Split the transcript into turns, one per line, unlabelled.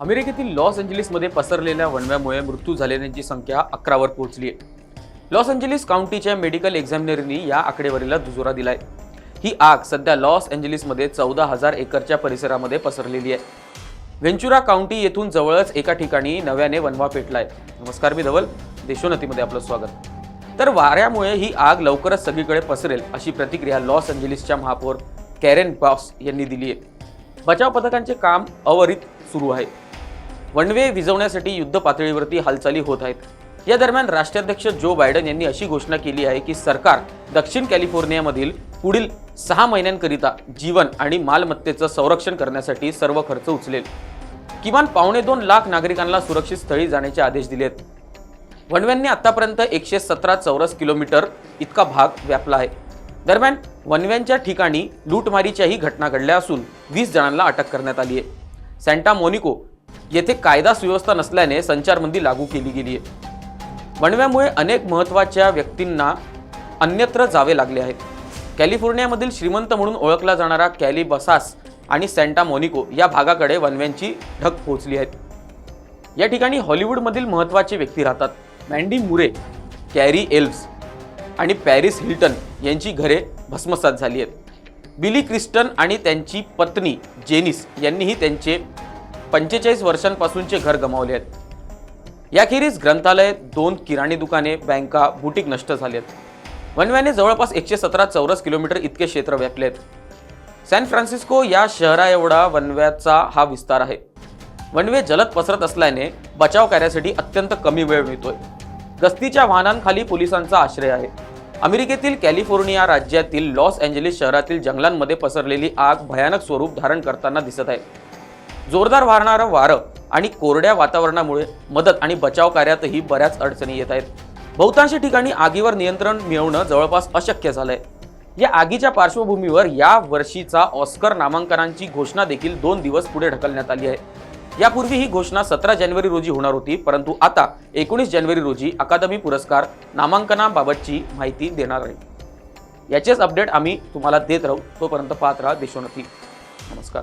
अमेरिकेतील लॉस एंजेलिसमध्ये पसरलेल्या वणव्यामुळे मृत्यू झालेल्यांची संख्या अकरावर पोहोचली आहे. लॉस एंजलिस काउंटीच्या मेडिकल एक्झामिनरनी या आकडेवारीला दुजोरा दिलाय. ही आग सध्या लॉस एंजेलिसमध्ये चौदा हजार एकरच्या परिसरामध्ये पसरलेली आहे. व्हेंचुरा काउंटी येथून जवळच एका ठिकाणी नव्याने वनवा पेटलाय. नमस्कार मी धवल देशोन्नतीमध्ये आपलं स्वागत. तर वाऱ्यामुळे ही आग लवकरच सगळीकडे पसरेल अशी प्रतिक्रिया लॉस एंजेलिसच्या महापौर कॅरेन बॉस यांनी दिली आहे. बचाव पथकांचे काम अवरित सुरू आहे. वनवे विझवण्यासाठी युद्ध पातळीवरती हालचाली होत आहेत. या दरम्यान राष्ट्राध्यक्ष जो बायडन यांनी अशी घोषणा केली आहे की सरकार दक्षिण कॅलिफोर्नियामधील पुढील सहा महिन्यांकरिता जीवन आणि मालमत्तेचं संरक्षण करण्यासाठी सर्व खर्च उचलेल. किमान पावणे दोन लाख नागरिकांना सुरक्षित स्थळी जाण्याचे आदेश दिले आहेत वनव्यांनी आतापर्यंत एकशे सतरा चौरस किलोमीटर इतका भाग व्यापला आहे. दरम्यान वनव्यांच्या ठिकाणी लूटमारीच्याही घटना घडल्या असून वीस जणांना अटक करण्यात आली आहे. सँटा मोनिको येथे कायदा सुव्यवस्था नसल्याने संचारबंदी लागू केली गेली आहे वणव्यामुळे अनेक महत्त्वाच्या व्यक्तींना अन्यत्र जावे लागले आहे कॅलिफोर्नियामधील श्रीमंत म्हणून ओळखला जाणारा कॅली बसास आणि सँटा मोनिको या भागाकडे वणव्यांची ढग पोहोचली आहेत. या ठिकाणी हॉलिवूडमधील महत्त्वाचे व्यक्ती राहतात. मँडी मुरे कॅरी एल्व्स आणि पॅरिस हिल्टन यांची घरे भस्मसात झाली आहेत. बिली क्रिस्टन आणि त्यांची पत्नी जेनिस यांनीही त्यांचे पंचेचाळीस वर्षांपासूनचे घर गमावले आहेत. याखेरीज ग्रंथालय दोन किराणी दुकाने बँका बुटीक नष्ट झाले आहेत. वनव्याने जवळपास एकशे सतरा चौरस किलोमीटर इतके क्षेत्र व्यापले आहेत. सॅन फ्रान्सिस्को या शहराएवढा वनव्याचा हा विस्तार आहे. वनवे जलद पसरत असल्याने बचाव कार्यासाठी अत्यंत कमी वेळ मिळतोय. गस्तीच्या वाहनांखाली पोलिसांचा आश्रय आहे. अमेरिकेतील कॅलिफोर्निया राज्यातील लॉस एंजेलिस शहरातील जंगलांमध्ये पसरलेली आग भयानक स्वरूप धारण करताना दिसत आहे. जोरदार वाहणारं वारं आणि कोरड्या वातावरणामुळे मदत आणि बचाव कार्यातही बऱ्याच अडचणी येत आहेत. बहुतांश ठिकाणी आगीवर नियंत्रण मिळवणं जवळपास अशक्य झालंय. या आगीच्या पार्श्वभूमीवर या वर्षीचा ऑस्कर नामांकनांची घोषणा देखील दोन दिवस पुढे ढकलण्यात आली आहे. यापूर्वी ही घोषणा सतरा जानेवारी रोजी होणार होती परंतु आता एकोणीस जानेवारी रोजी अकादमी पुरस्कार नामांकनाबाबतची माहिती देणार आहे. याचेच अपडेट आम्ही तुम्हाला देत राहू. तोपर्यंत पाहत राहा देशोन्नती. नमस्कार.